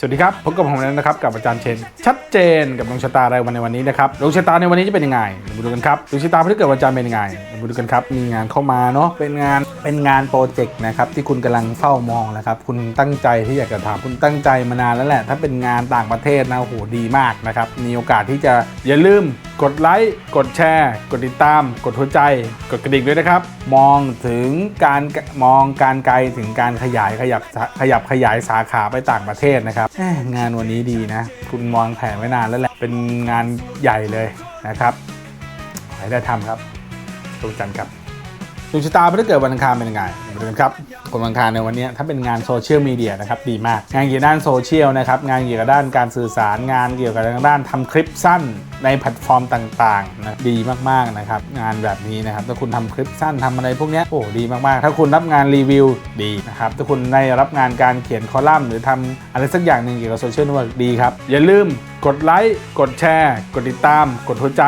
สวัสดีครับพบกับผมแล้วนะครับกับอาจารย์เชน ชัดเจนกับดวงชะตารายวันในวันนี้นะครับดวงชะตาในวันนี้จะเป็นยังไงมาดูกันครับดวงชะตาพฤหัสวันจันทร์เป็นยังไง มาดูกันครับ มีงานเข้ามาเนาะเป็นงานเป็นงานโปรเจกต์นะครับที่คุณกำลังเฝ้ามองนะครับ คุณตั้งใจที่อยากจะทำคุณตั้งใจมานานแล้วแหละ ถ้าเป็นงานต่างประเทศนะโหดีมากนะครับ มีโอกาสที่จะอย่าลืมกดไลค์กดแชร์ กดติดตาม กดหัวใจ กดกระดิ่งด้วยนะครับ มองถึงการมองการไกลถึงการขยายขยับขยับขยายสาขาไปต่างประเทศนะครับงานวันนี้ดีนะ คุณมองแผนไว้นานแล้วแหละเป็นงานใหญ่เลยนะครับให้ได้ทำครับ ดวงจันทร์ครับดวงชะตาพฤหัสเกิดวันอังคารเป็นยังไงมาดูกันครับคนวันอังคารในวันนี้ถ้าเป็นงานโซเชียลมีเดียนะครับดีมาก งานเกี่ยวกับด้านโซเชียลนะครับงานเกี่ยวกับด้านการสื่อสารงานเกี่ยวกับด้านทำคลิปสั้นในแพลตฟอร์มต่างๆนะดีมากๆนะครับงานแบบนี้นะครับถ้าคุณทำคลิปสั้นทำอะไรพวกนี้โอ้ดีมากๆ ถ้าคุณรับงานรีวิวดีนะครับถ้าคุณได้รับงานการเขียนคอลัมน์หรือทำอะไรสักอย่างหนึ่งเกี่ยวกับโซเชียลเน็ตเวิร์กดีครับอย่าลืมกดไลค์กดแชร์ กดติดตาม กดหัวใจ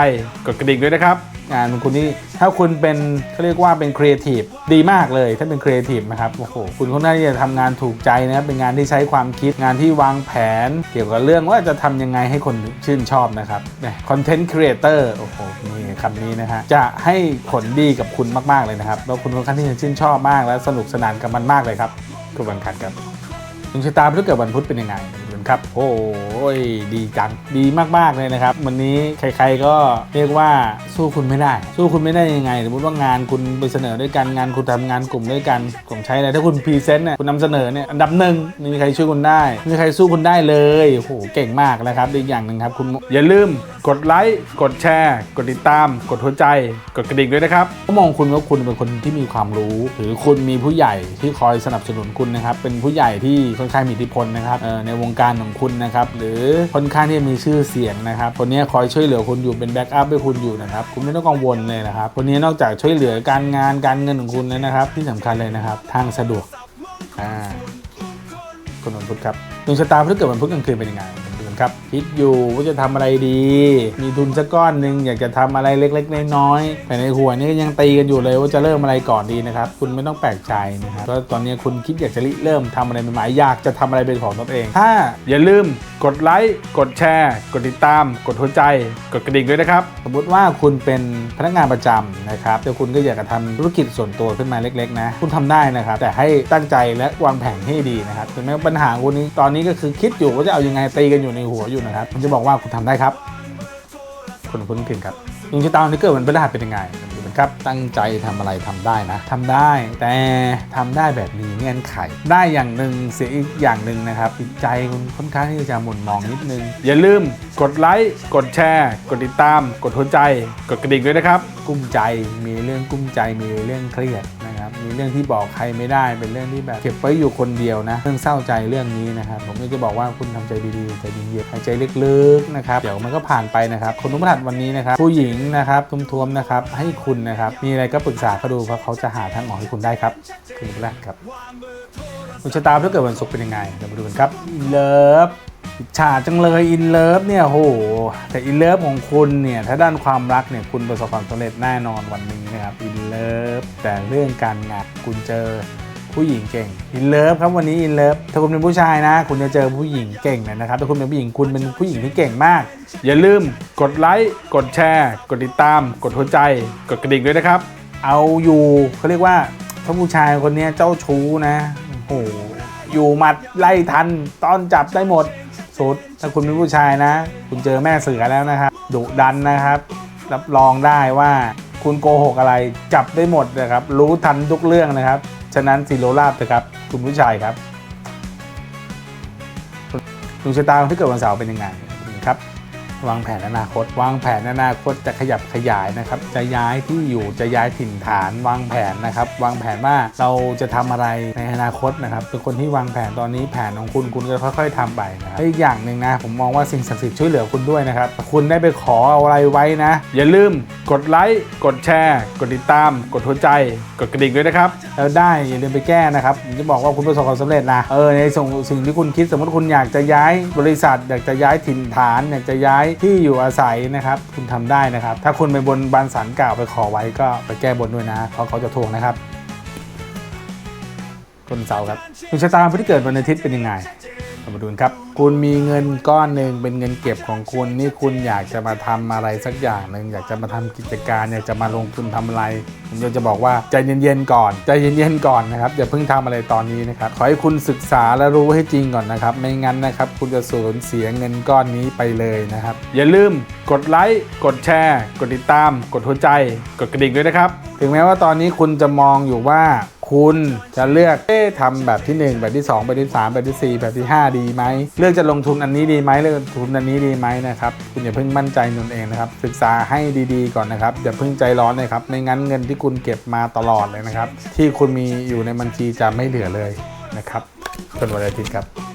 กดกระดิ่งด้วยนะครับ งานของคุณนี่ถ้าคุณเป็นเขาเรียกว่าเป็นครีเอทีฟดีมากเลย ถ้าเป็นครีเอทีฟนะครับโอ้โหคุณค่อนข้างที่จะทำงานถูกใจนะครับเป็นงานที่ใช้ความคิดงานที่วางแผน เกี่ยวกับเรื่องว่าจะทำยังไงให้คนชื่นชอบนะครับคอนเทนต์ครีเอเตอร์โอ้โหนี่คำนี้นะฮะจะให้ผลดีกับคุณมากๆเลยนะครับแล้วคุณค่อนข้างที่จะชื่นชอบมากและสนุกสนานกับมันมากเลยครับคุณบังคับครับ ดวงชะตาพฤหัสเกิดวันพุธเป็นยังไงดูกันครับ โอ้ยดีจังดีมากๆเลยนะครับ วันนี้ใครๆก็เรียกว่าสู้คุณไม่ได้ สู้คุณไม่ได้ยังไงสมมติว่างานคุณไปเสนอด้วยกันงานคุณทำงานกลุ่มด้วยกันผมใช้อะไรถ้าคุณพรีเซนต์เนี่ยคุณนำเสนอเนี่ยอันดับหนึ่งไม่มีใครช่วยคุณได้ไม่มีใครสู้คุณได้เลยโอ้โหเก่งมากนะครับอีกอย่างหนึ่งครับคุณอย่าลืมกดไลค์ กดแชร์ กดติดตาม กดหัวใจ กดกระดิ่งด้วยนะครับก็มองคุณว่าคุณเป็นคนที่มีความรู้ หรือคุณมีผู้ใหญ่ที่คอยสนับสนุนคุณนะครับ เป็นผู้ใหญ่ที่ค่อนข้างมีอิทธิพลนะครับในวงการของคุณนะครับ หรือค่อนข้างที่มีชื่อเสียงนะครับ คนนี้คอยช่วยเหลือคุณอยู่เป็นแบ็กอัพให้คุณอยู่นะครับ คุณไม่ต้องกังวลเลยนะครับ คนนี้นอกจากช่วยเหลือการงานการเงินของคุณแล้วนะครับ ที่สำคัญเลยนะครับ ทางสะดวกอ่าคนวันพุธครับดวงชะตาพฤหัสเกิดวันพุธกลางคืนเป็นยังไง ครับคิดอยู่ว่าจะทำอะไรดี มีทุนสักก้อนหนึ่งอยากจะทำอะไรเล็ก ๆ น้อยๆแต่ในหัวนี่ยังตีกันอยู่เลยว่าจะเริ่มอะไรก่อนดีนะครับ คุณไม่ต้องแปลกใจนะครับเพราะตอนนี้คุณคิดอยากจะเริ่มทำอะไรใหม่ๆอยากจะทำอะไรเป็นของตนเอง ถ้าอย่าลืม กดไลค์กดแชร์ กดติดตาม กดหัวใจ กดกระดิ่งด้วยนะครับ สมมติว่าคุณเป็นพนักงานประจำนะครับแต่คุณก็อยากจะทำธุรกิจส่วนตัวขึ้นมาเล็กๆนะ คุณทำได้นะครับ แต่ให้ตั้งใจและวางแผนให้ดีนะครับถึงแม้ปัญหาคุณนี้ตอนนี้ก็คือคิดอยู่ว่าจะเอายังไงตีกันอยู่ในหัวอยู่นะครับผมจะบอกว่าคุณทำได้ครับคุณคุณถึงครับดวงชะตาที่เกิดวันพฤหัสเป็นยังไง ครับ ตั้งใจทำอะไรทำได้นะทำได้แต่ทำได้แบบมีเงื่อนไข ได้อย่างหนึ่งเสียอีกอย่างหนึ่งนะครับจิตใจคุณค่อนข้างที่จะหมุนมองนิดนึง อย่าลืมกดไลค์กดแชร์ กดติดตาม กดหัวใจ กดกระดิ่งด้วยนะครับ กุ้มใจมีเรื่องกุ้มใจมีเรื่องเครียด มีเรื่องที่บอกใครไม่ได้เป็นเรื่องที่แบบเก็บไว้อยู่คนเดียวนะ เรื่องเศร้าใจเรื่องนี้นะครับผมก็จะบอกว่าคุณทำใจดีๆใจเย็นๆหายใจลึกๆนะครับเดี๋ยวมันก็ผ่านไปนะครับคนนุพทัดวันนี้นะครับผู้หญิงนะครับทุ่มนะครับให้คุณนะครับมีอะไรก็ปรึกษาเขาดูเพราะเขาจะหาทางออกให้คุณได้ครับคือแรกครับดวงชะตาถ้าเกิดวันศุกร์เป็นยังไงเดี๋ยวมาดูกันครับเลิฟ อิจฉาจังเลยอินเลิฟเนี่ยโหแต่อินเลิฟของคุณเนี่ยถ้าด้านความรักเนี่ยคุณประสบความสำเร็จแน่นอนวันนี้นะครับอินเลิฟแต่เรื่องการงานคุณเจอผู้หญิงเก่งอินเลิฟครับวันนี้อินเลิฟถ้าคุณเป็นผู้ชายนะ คุณจะเจอผู้หญิงเก่งเลยนะครับถ้าคุณเป็นผู้หญิงคุณเป็นผู้หญิงที่เก่งมาก อย่าลืมกดไลค์กดแชร์ กดติดตาม กดหัวใจ กดกระดิ่งด้วยนะครับ เอาอยู่เขาเรียกว่าถ้าผู้ชายคนนี้เจ้าชู้นะโอ้โหอยู่หมัดไล่ทันต้อนจับได้หมด สุด ถ้าคุณเป็นผู้ชายนะ คุณเจอแม่เสือแล้วนะครับดุดันนะครับ รับรองได้ว่าคุณโกหกอะไรจับได้หมดนะครับ รู้ทันทุกเรื่องนะครับ ฉะนั้นซีโรลาบนะครับ คุณผู้ชายครับดวงชะตาที่เกิดวันเสาร์เป็นยังไง วางแผนอนาคต วางแผนอนาคตจะขยับขยายนะครับ จะย้ายที่อยู่จะย้ายถิ่นฐาน วางแผนนะครับ วางแผนว่าเราจะทำอะไรในอนาคตนะครับเป็นคนที่วางแผนตอนนี้แผนของคุณคุณก็ค่อย ๆทำไปนะครับอีกอย่างหนึ่งนะผมมองว่าสิ่งศักดิ์สิทธิ์ช่วยเหลือคุณด้วยนะครับคุณได้ไปขอเอาอะไรไว้นะ อย่าลืมกดไลค์กดแชร์ กดติดตาม กดหัวใจ กดกระดิ่งด้วยนะครับ แล้วได้อย่าลืมไปแก้นะครับผมจะบอกว่าคุณประสบความสำเร็จนะเออในส่งสิ่งที่คุณคิดสมมติคุณอยากจะย้ายบริษัท อยากจะย้ายถิ่นฐานอยากจะย้ายที่อยู่อาศัยนะครับ คุณทำได้นะครับ ถ้าคุณไปบนบานสันกล่าวไปขอไว้ก็ไปแก้บนด้วยนะเพราะเขาจะทวงนะครับคนเสาร์ครับดวงชะตาผู้ที่เกิดวันอาทิตย์เป็นยังไง มาดูกันครับ คุณมีเงินก้อนหนึ่งเป็นเงินเก็บของคุณนี่คุณอยากจะมาทำอะไรสักอย่างหนึ่งอยากจะมาทำกิจการ อยากจะมาลงทุนทำอะไรผมจะบอกว่าใจเย็นๆก่อนใจเย็นๆก่อนนะครับอย่าเพิ่งทำอะไรตอนนี้นะครับขอให้คุณศึกษาและรู้ให้จริงก่อนนะครับ ไม่งั้นนะครับ คุณจะสูญเสียเงินก้อนนี้ไปเลยนะครับ อย่าลืมกดไลค์กดแชร์ กดติดตาม กดหัวใจ กดกระดิ่งด้วยนะครับ ถึงแม้ว่าตอนนี้คุณจะมองอยู่ว่า คุณจะเลือกเอ๊ทำแบบที่ 1 แบบที่ 2 แบบที่ 3 แบบที่ 4 แบบที่ 5 ดีไหมเลือกจะลงทุนอันนี้ดีไหมเลือกทุนอันนี้ดีไหมนะครับคุณอย่าเพิ่งมั่นใจตนเองนะครับศึกษาให้ดีๆก่อนนะครับอย่าเพิ่งใจร้อนนะครับไม่งั้นเงินที่คุณเก็บมาตลอดเลยนะครับที่คุณมีอยู่ในบัญชีจะไม่เหลือเลยนะครับจนวันอาทิตย์ครับ